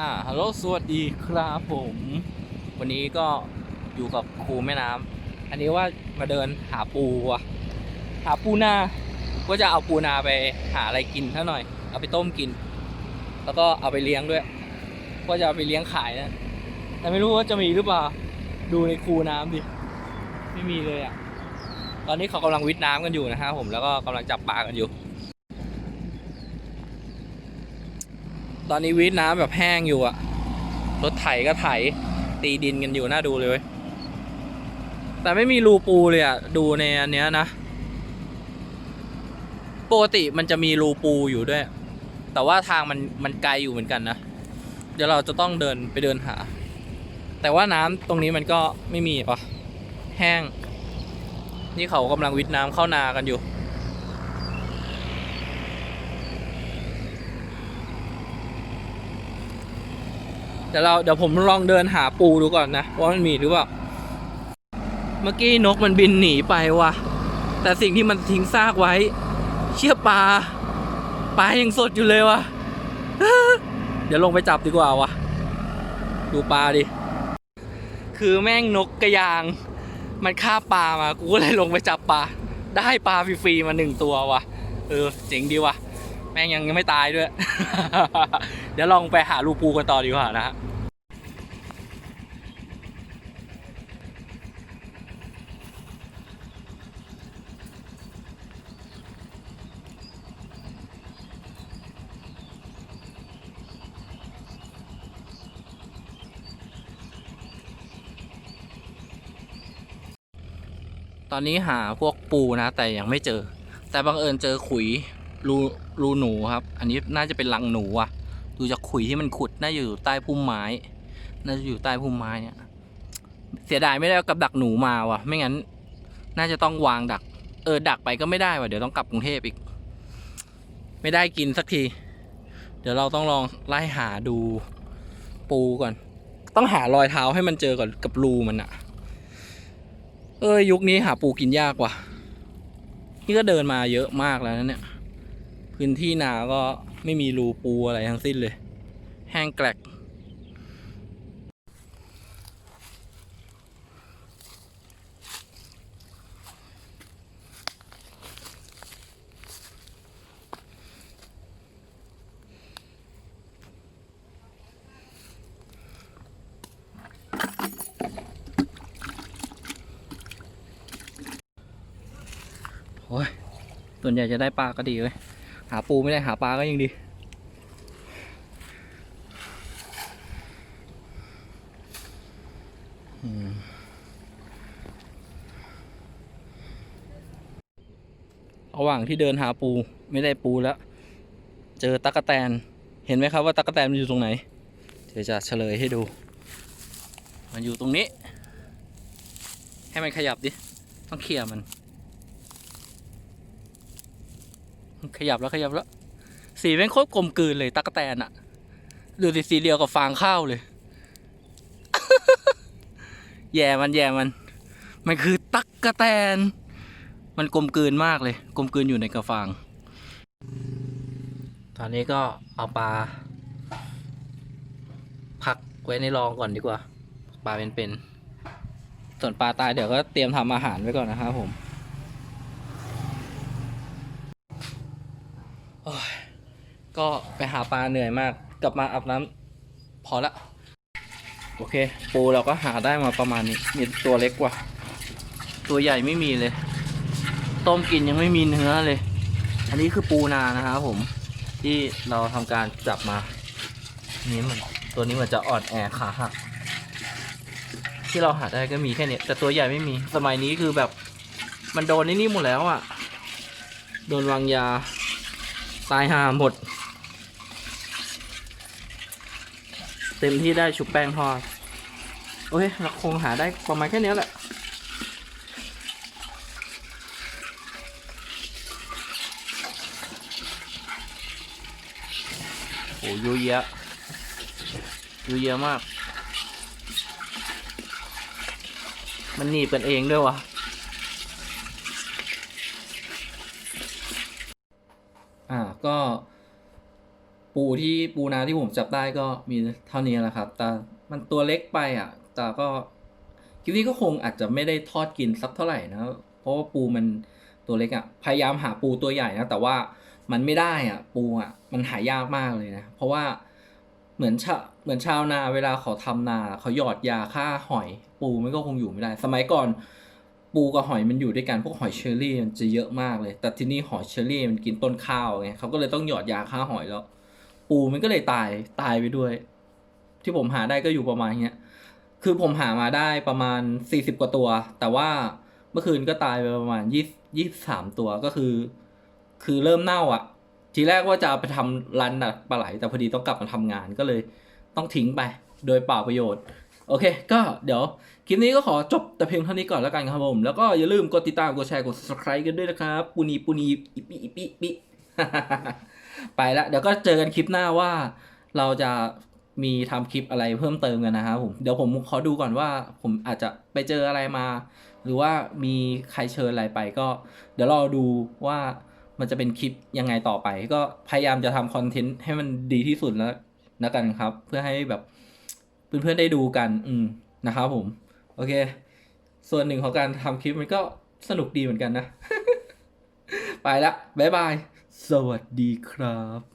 อ่าฮัลโหลสวัสดีครับผม วันนี้ก็อยู่กับครูแม่น้ำอันนี้ว่ามาเดินหาปูว่ะหาปูนาก็จะเอาปูนาไปหาอะไรกินซะหน่อย เอาไปต้มกิน แล้วก็เอาไปเลี้ยงด้วย ก็จะเอาไปเลี้ยงขายนะแต่ไม่รู้ว่าจะมีหรือเปล่าดูในคูน้ำดิไม่มีเลยอะตอนนี้เขากำลังวิทย์น้ำกันอยู่นะครับผมแล้วก็กำลังจับปลากันอยู่ ตอนนี้วิทน้ำแบบแห้งอยู่อะรถไถก็ไถ ตีดินกันอยู่น่าดูเลย แต่ไม่มีรูปูเลยอะดูในอันเนี้ยนะ ปกติมันจะมีรูปูอยู่ด้วย แต่ว่าทางมันมันไกลอยู่เหมือนกันนะ เดี๋ยวเราจะต้องเดินไปเดินหา แต่ว่าน้ำตรงนี้มันก็ไม่มีปะแห้ง นี่เขากำลังวิทน้ำเข้านากันอยู่ ดี๋ยวเราเดี๋ยวผมลองเดินหาปูดูก่อนนะว่ามันมีหรือเปล่า เมื่อกี้นกมันบินหนีไปว่ะ แต่สิ่งที่มันทิ้งซากไว้ เชี่ยปลาปลายังสดอยู่เลยวะเดี๋ยวลงไปจับดีกว่าวะดูปลาดิ คือแม่งนกกระยาง มันฆ่าปลามา กูก็เลยลงไปจับปลา ได้ปลาฟรีๆมาหนึ่งตัววะเออเจ๋งดีว่ะ แม่งยังยังไม่ตายด้วย เดี๋ยวลองไปหาลูปูกันต่อดีกว่านะฮะตอนนี้หาพวกปูนะ แต่ยังไม่เจอ แต่บังเอิญเจอขุย รูรูหนูครับ อันนี้น่าจะเป็นรังหนูอะดูจากขุยที่มันขุดน่าจะอยู่ใต้พุ่มไม้ น่าจะอยู่ใต้พุ่มไม้เนี่ย เสียดายไม่ได้เอากับดักหนูมาว่ะ ไม่งั้น น่าจะต้องวางดัก เออดักไปก็ไม่ได้ว่ะเดี๋ยวต้องกลับกรุงเทพอีก ไม่ได้กินสักที เดี๋ยวเราต้องลองไล่หาดูปูก่อน ต้องหารอยเท้าให้มันเจอก่อนกับรูมันอะเอ้ยยุคนี้หาปูกินยากว่ะนี่ก็เดินมาเยอะมากแล้วนะเนี่ย พื้นที่นาก็ไม่มีรูปูอะไรทั้งสิ้นเลย แห้งแกลกโอ้ยส่วนใหญ่จะได้ปลาก็ดีเลย หาปูไม่ได้หาปลาก็ยังดี ระหว่างที่เดินหาปูไม่ได้ปูแล้ว เจอตั๊กแตน เห็นไหมครับว่าตั๊กแตนมันอยู่ตรงไหน เดี๋ยวจะเฉลยให้ดู มันอยู่ตรงนี้ ให้มันขยับดิ ต้องเคลียร์มัน ขยับแล้วขยับแล้ว สีแม่งโคตรกลมกลืนเลยตั๊กแตนอะดูสิสีเดียวกับฟางข้าวเลย แย่มันแย่มัน มันคือตั๊กแตน มันกลมกลืนมากเลย กลมกลืนอยู่ในกระฟาง ตอนนี้ก็เอาปลาพักไว้ในรองก่อนดีกว่า ปลาเป็นๆส่วนปลาตายเดี๋ยวก็เตรียมทำอาหารไว้ก่อนนะครับผม โอ้ย ก็ไปหาปลาเหนื่อยมาก กลับมาอาบน้ำพอละ โอเค ปูเราก็หาได้มาประมาณนี้ มีตัวเล็กกว่า ตัวใหญ่ไม่มีเลย ต้มกินยังไม่มีเนื้อเลย อันนี้คือปูนานะครับผม ที่เราทำการจับมา นี่มันตัวนี้มันจะอ่อนแอขาหักที่เราหาได้ก็มีแค่นี้แต่ตัวใหญ่ไม่มี สมัยนี้คือแบบมันโดนนี่นี่หมดแล้วอะ่ะ โดนวางยา ตายหาหมด เต็มที่ได้ชุบแป้งทอด โอเคเราคงหาได้ประมาณแค่นี้แหละ โอ้ยเยอะยูเยอะมาก มันหนีบกันเองด้วยวะอ่าก็ ปูที่ปูนาที่ผมจับได้ก็มีเท่านี้แหละครับ แต่มันตัวเล็กไปอะ แต่ก็คลิปนี้ก็คงอาจจะไม่ได้ทอดกินสักเท่าไหร่นะ เพราะว่าปูมันตัวเล็กอะ พยายามหาปูตัวใหญ่นะ แต่ว่ามันไม่ได้อะ ปูอะ มันหายากมากเลยนะ เพราะว่าเหมือนชาเหมือนชาวนาเวลาเขาทำนาเขาหยอดยาฆ่าหอย ปูมันก็คงอยู่ไม่ได้ สมัยก่อนปูกับหอยมันอยู่ด้วยกันพวกหอยเชอรี่มันจะเยอะมากเลย แต่ที่นี่หอยเชอรี่มันกินต้นข้าวไงเขาก็เลยต้องหยอดยาฆ่าหอยแล้ว ปูมันก็เลยตายตายไปด้วย ที่ผมหาได้ก็อยู่ประมาณเนี้ยคือผมหามาได้ประมาณสี่สิบกว่าตัว แต่ว่าเมื่อคืนก็ตายไปประมาณยี่ยี่สามตัวก็คือ คือเริ่มเน่าอะ ทีแรกว่าจะไปทำรันดักปลาไหล แต่พอดีต้องกลับมาทำงานก็เลยต้องทิ้งไป โดยเปล่าประโยชน์ โอเค ก็เดี๋ยว คลิปนี้ก็ขอจบแต่เพียงเท่านี้ก่อนแล้วกันครับผม แล้วก็อย่าลืมกดติดตามกดแชร์กด subscribe กันด้วยนะครับ ปูนีปูนีอิปิอิปิอิปิ ไปละเดี๋ยวก็เจอกันคลิปหน้าว่าเราจะมีทำคลิปอะไรเพิ่มเติมกันนะครับผมเดี๋ยวผมขอดูก่อนว่าผมอาจจะไปเจออะไรมา หรือว่ามีใครเชิญอะไรไปก็ เดี๋ยวรอดูว่ามันจะเป็นคลิปยังไงต่อไป ก็พยายามจะทำคอนเทนต์ให้มันดีที่สุดแล้วนะกันครับ เพื่อให้แบบเพื่อนๆได้ดูกัน อืมนะครับผม โอเค ส่วนหนึ่งของการทำคลิปมันก็สนุกดีเหมือนกันนะ ไปละบ๊ายบาย สวัสดีครับ